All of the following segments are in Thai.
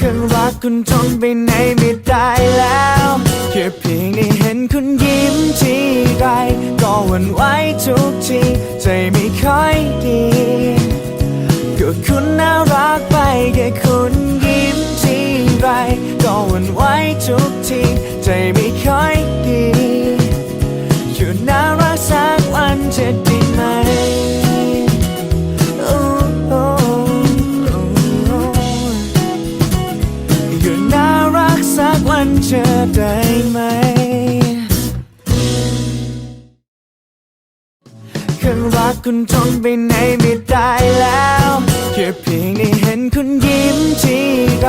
ข้างรักคุณทนไปไหนไม่ได้แล้วแค่เพียงได้เห็นคุณยิ้มทีไรก็หวั่นไหวทุกทีใจไม่ค่อยดีก็คุณน่ารักไปแค่คุณยิ้มทีไรก็หวั่นไหวทุกทีใจไม่ค่อยดีอยู่น่ารักสักวันจะ กสันจะได้ไหมข้ารักคุณทนไปไหนไม่ได้แล้วแค่เพียงได้เห็นคุณยิ้มทีไร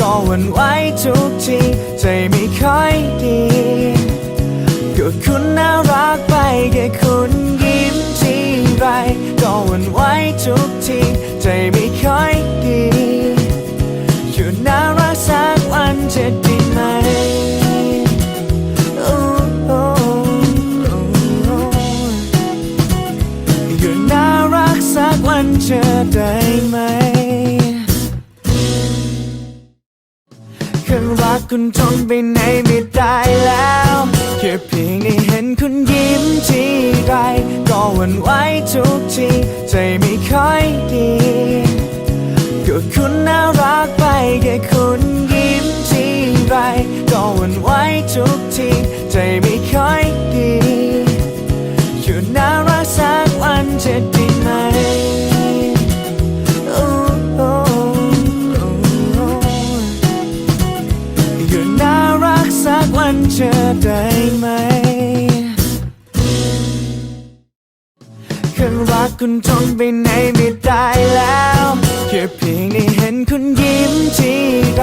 ก็หวั่นไหวทุกทีใจไม่ค่อยดีก็คุณน่ารักไปแค่คุณยิ้มทีไรก็หวั่นไหวทุกทีใจไม่ค่อยดีอยู่น่ารักสัก กสันจะได้ไหมข้ารักคุณทนไปไหนไม่ได้แล้วแค่เพียงได้เห็นคุณยิ้มทีไรก็หวั่นไหวทุกทีใจไม่ค่อยดีก็คุณน่ารักไปแค่คุณยิ้มทีไรก็หวั่นไหวทุกทีใจไม่ค่อยดีอยู่น่า กสันจะได้ไหมข้างรักคุณทนไปไหนไม่ได้แล้วแค่เพียงได้เห็นคุณยิ้มทีไร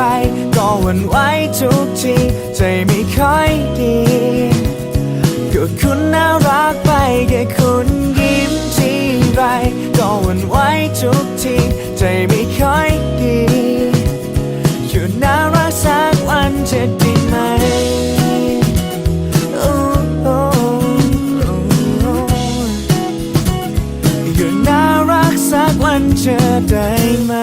ก็หวั่นไหวทุกทีใจไม่ค่อยดีก็คุณน่ารักไปแค่คุณยิ้มทีไรก็หวั่นไหวทุกทีใจไม่ค่อยดี ฉันเะอได้ไหม